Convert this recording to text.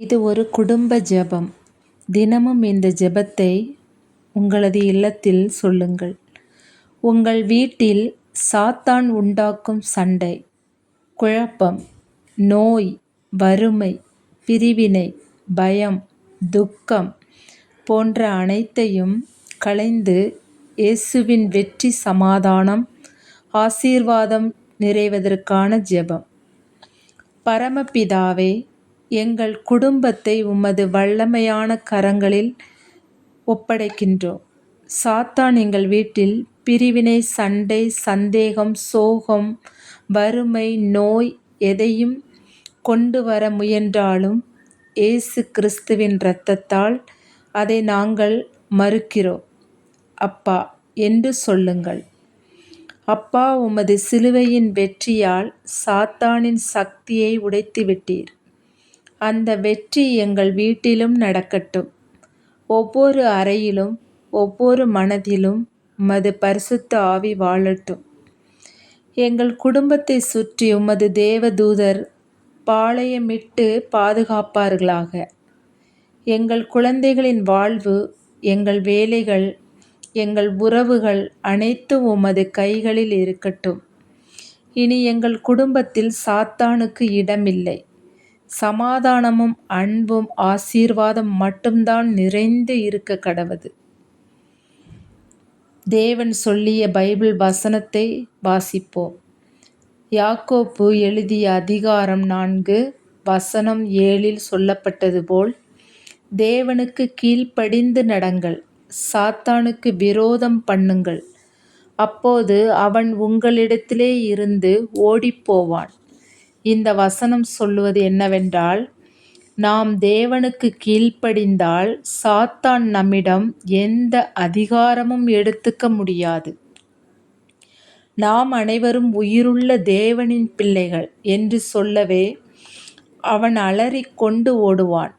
இது ஒரு குடும்ப ஜெபம். தினமும் இந்த ஜெபத்தை உங்களது இல்லத்தில் சொல்லுங்கள். உங்கள் வீட்டில் சாத்தான் உண்டாக்கும் சண்டை, குழப்பம், நோய், வறுமை, பிரிவினை, பயம், துக்கம் போன்ற அனைத்தையும் களைந்து இயேசுவின் வெற்றி சமாதானம் ஆசீர்வாதம் நிறைவதற்கான ஜெபம். பரமபிதாவே எங்கள் குடும்பத்தை உமது வல்லமையான கரங்களில் ஒப்படைக்கின்றோம். சாத்தான் எங்கள் வீட்டில் பிரிவினை சண்டை சந்தேகம் சோகம் வறுமை நோய் எதையும் கொண்டு வர முயன்றாலும் இயேசு கிறிஸ்துவின் இரத்தத்தால் அதை நாங்கள் மறுக்கிறோம் அப்பா என்று சொல்லுங்கள். அப்பா உமது சிலுவையின் வெற்றியால் சாத்தானின் சக்தியை உடைத்து விட்டீர் அந்த வெற்றி எங்கள் வீட்டிலும் நடக்கட்டும். ஒவ்வொரு அறையிலும் ஒவ்வொரு மனதிலும் உமது பரிசுத்த ஆவி வாழட்டும். எங்கள் குடும்பத்தை சுற்றி உமது தேவதூதர் பாளையமிட்டு பாதுகாப்பார்களாக. எங்கள் குழந்தைகளின் வாழ்வு எங்கள் வேலைகள் எங்கள் உறவுகள் அனைத்தும் உமது கைகளில் இருக்கட்டும். இனி எங்கள் குடும்பத்தில் சாத்தானுக்கு இடமில்லை. சமாதானமும் அன்பும் ஆசீர்வாதம் மட்டும்தான் நிறைந்து இருக்க கடவது. தேவன் சொல்லிய பைபிள் வசனத்தை வாசிப்போம். யாக்கோப்பு எழுதிய அதிகாரம் நான்கு வசனம் ஏழில் சொல்லப்பட்டது போல் தேவனுக்குக் கீழ்ப்படிந்து நடங்கள் சாத்தானுக்கு விரோதம் பண்ணுங்கள் அப்போது அவன் உங்களிடத்திலே இருந்து ஓடிப்போவான். இந்த வசனம் சொல்லுவது என்னவென்றால் நாம் தேவனுக்கு கீழ்ப்படிந்தால் சாத்தான் நம்மிடம் எந்த அதிகாரமும் எடுத்துக்க முடியாது. நாம் அனைவரும் உயிருள்ள தேவனின் பிள்ளைகள் என்று சொல்லவே அவன் அலறிக் கொண்டு ஓடுவான்.